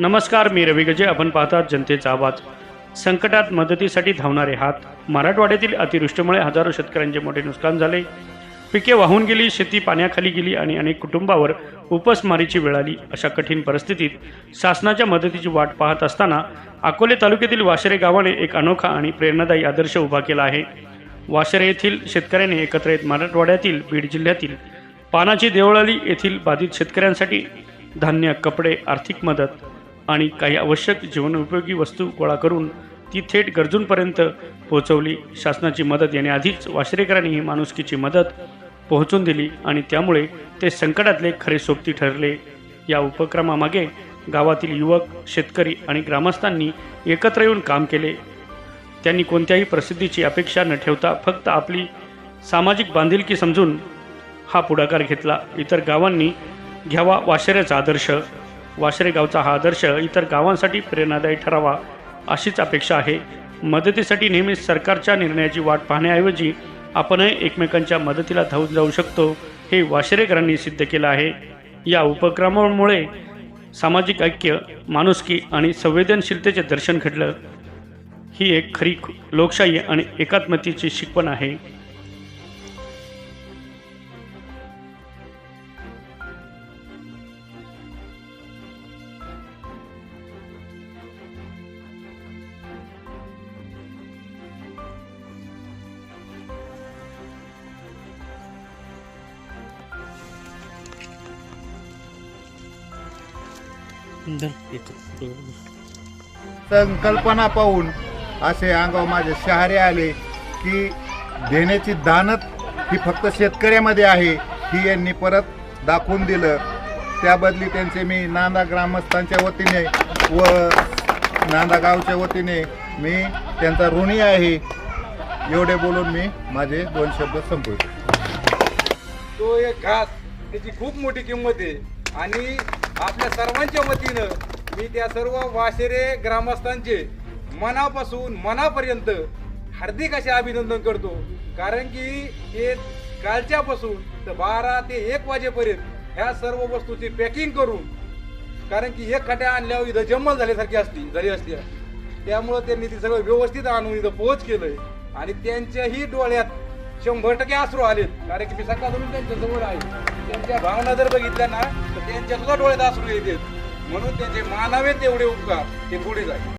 नमस्कार मी रवी गजे. आपण पाहतात जनतेचा आवाज. संकटात मदतीसाठी धावणारे हात. मराठवाड्यातील अतिवृष्टीमुळे हजारो शेतकऱ्यांचे मोठे नुकसान झाले. पिके वाहून गेली शेती पाण्याखाली गेली आणि अनेक कुटुंबावर उपसमारीची वेळ आली अशा कठीण परिस्थितीत शासनाच्या मदतीची वाट पाहत असताना अकोले तालुक्यातील वाशरे गावाने एक अनोखा आणि प्रेरणादायी आदर्श उभा केला आहे. वाशरे येथील शेतकऱ्यांनी एकत्र येत मराठवाड्यातील बीड जिल्ह्यातील पानाची देवळाली येथील बाधित शेतकऱ्यांसाठी धान्य कपडे आर्थिक मदत आणि काही आवश्यक जीवनोपयोगी वस्तू गोळा करून ती थेट गरजूंपर्यंत पोहोचवली. शासनाची मदत येण्याआधीच वाशरेकरांनी ही माणुसकीची मदत पोहोचून दिली आणि त्यामुळे ते संकटातले खरे सोबती ठरले. या उपक्रमामागे गावातील युवक शेतकरी आणि ग्रामस्थांनी एकत्र येऊन काम केले. त्यांनी कोणत्याही प्रसिद्धीची अपेक्षा न ठेवता फक्त आपली सामाजिक बांधिलकी समजून हा पुढाकार घेतला. इतर गावांनी घ्यावा वाशेऱ्याचा आदर्श वाशरे गावचा हा आदर्श इतर गावांसाठी प्रेरणादायी ठरावा अशीच अपेक्षा आहे. मदतीसाठी नेहमीच सरकारच्या निर्णयाची वाट पाहण्याऐवजी आपणही एकमेकांच्या मदतीला धावून जाऊ शकतो हे वाशरेकरांनी सिद्ध केलं आहे. या उपक्रमामुळे सामाजिक ऐक्य माणुसकी आणि संवेदनशीलतेचे दर्शन घडलं. ही एक खरी लोकशाही आणि एकात्मतेची शिकवण आहे. संकल्पना पाहून असे अंगावर माझे शहारे आले की देण्याची दानत ही फक्त शेतकऱ्यामध्ये आहे ही यांनी परत दाखवून दिलं. त्याबदली त्यांचे मी नांदा ग्रामस्थांच्या वतीने व नांदा गावच्या वतीने मी त्यांचा ऋणी आहे. एवढे बोलून मी माझे दोन शब्द संपवतो. तो एक घास त्याची खूप मोठी किंमत आहे. आणि आपल्या सर्वांच्या वतीनं मी त्या सर्व वाशेरे ग्रामस्थांचे मनापासून मनापर्यंत हार्दिक असे अभिनंदन करतो. कारण की हे कालच्यापासून तर बारा ते एक वाजेपर्यंत ह्या सर्व वस्तूची पॅकिंग करून कारण की एक खट्या आणल्यावर इथं जम्मल झाल्यासारखी असती झाली असती. त्यामुळं त्यांनी ते सगळं व्यवस्थित आणून इथं पोहोच केलंय. आणि त्यांच्याही डोळ्यात शंभर टक्के आसरू आलेत कारण की मी सकाळपासून त्यांच्या जवळ आहे. त्यांच्या भावना जर बघितल्या ना तर त्यांच्या सुद्धा डोळ्यात आसरू येतात. म्हणून त्यांचे मानावे तेवढे उपकार ते पुढे जाईल.